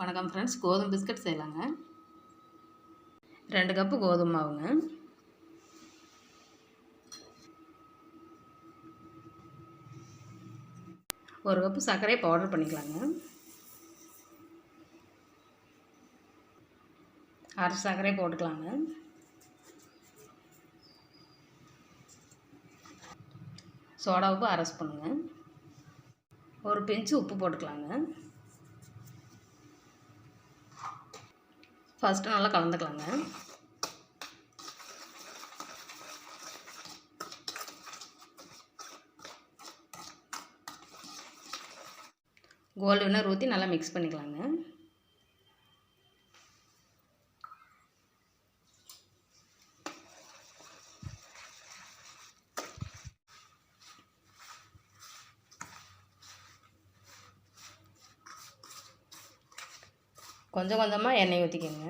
வணக்கம் ஃப்ரெண்ட்ஸ் கோதுமை பிஸ்கட் செய்யலாங்க. ரெண்டு கப்பு கோதுமை மாவுங்க. ஒரு கப்பு சர்க்கரையை பவுடர் பண்ணிக்கலாங்க. அரை சர்க்கரையை போட்டுக்கலாங்க. சோடா உப்பு அரை ஸ்பூனுங்க ஒரு பிஞ்சு உப்பு போட்டுக்கலாங்க. ஃபஸ்ட்டு நல்லா கலந்துக்கலாங்க. கோல்டு ஊற்றி நல்லா மிக்ஸ் பண்ணிக்கலாங்க. கொஞ்சம் கொஞ்சமாக எண்ணெய் ஊற்றிக்கோங்க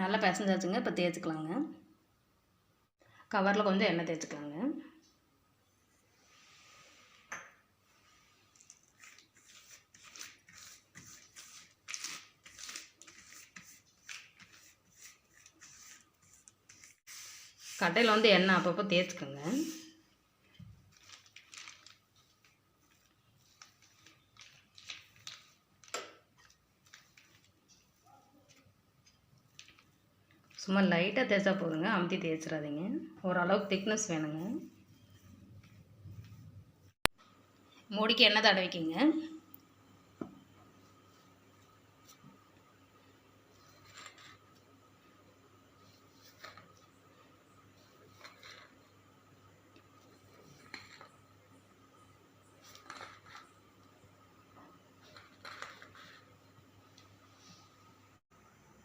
நல்லா பிசைஞ்சாச்சுங்க இப்போ தேய்ச்சிக்கலாங்க. கவரில் கொஞ்சம் எண்ணெய் தேய்ச்சிக்கலாங்க. கட்டையில் வந்து எண்ணெய் அப்பப்போ தேய்ச்சிக்கோங்க. சும்மா லைட்டாக தேய்ச்சா போதுங்க அமுத்தி தேய்ச்சிடாதீங்க. ஓரளவுக்கு திக்னஸ் வேணுங்க. மூடிக்கு எண்ணெய் தடவிக்கிங்க.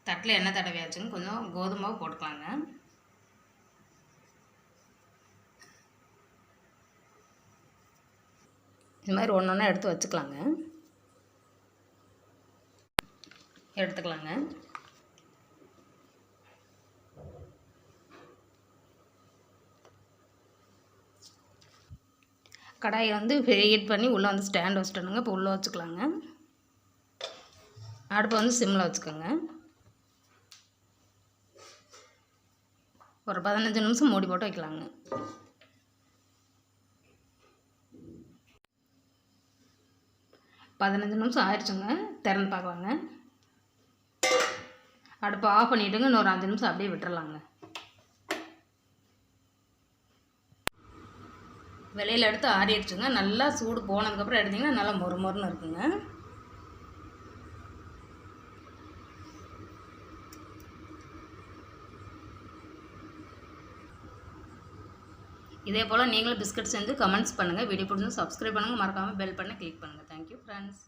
தட்டில் எண்ணெய் தடவையாச்சுன்னு கொஞ்சம் கோதுமை போட்டுக்கலாங்க. இது மாதிரி ஒன்று ஒன்றா எடுத்து வச்சுக்கலாங்க. எடுத்துக்கலாங்க. கடாயை வந்து ஹீட் பண்ணி உள்ளே வந்து ஸ்டாண்ட் வச்சுட்டணுங்க. இப்போ உள்ளே வச்சுக்கலாங்க. அடுப்பை வந்து சிம்மில் வச்சுக்கோங்க. ஒரு பதினஞ்சு நிமிஷம் மூடி போட்டு வைக்கலாங்க. பதினஞ்சு நிமிஷம் ஆயிடுச்சுங்க. திறந்து பார்க்கலாங்க. அடுப்பை ஆஃப் பண்ணிவிட்டுங்க இன்னொரு அஞ்சு நிமிஷம் அப்படியே விட்டுறலாங்க. வெளியில் எடுத்து ஆறிடுச்சுங்க. நல்லா சூடு போனதுக்கப்புறம் எடுத்திங்கன்னா நல்லா மொறு மொறுன்னு இருக்குங்க. இதே போல் நீங்களும் பிஸ்கட் செஞ்சு கமெண்ட்ஸ் பண்ணுங்கள் வீடியோ பிடிச்சி சப்ஸ்கிரைப் பண்ணுங்கள் மறக்காமல் பெல் பண்ண கிளிக் பண்ணுங்கள் தேங்க்யூ ஃப்ரெண்ட்ஸ்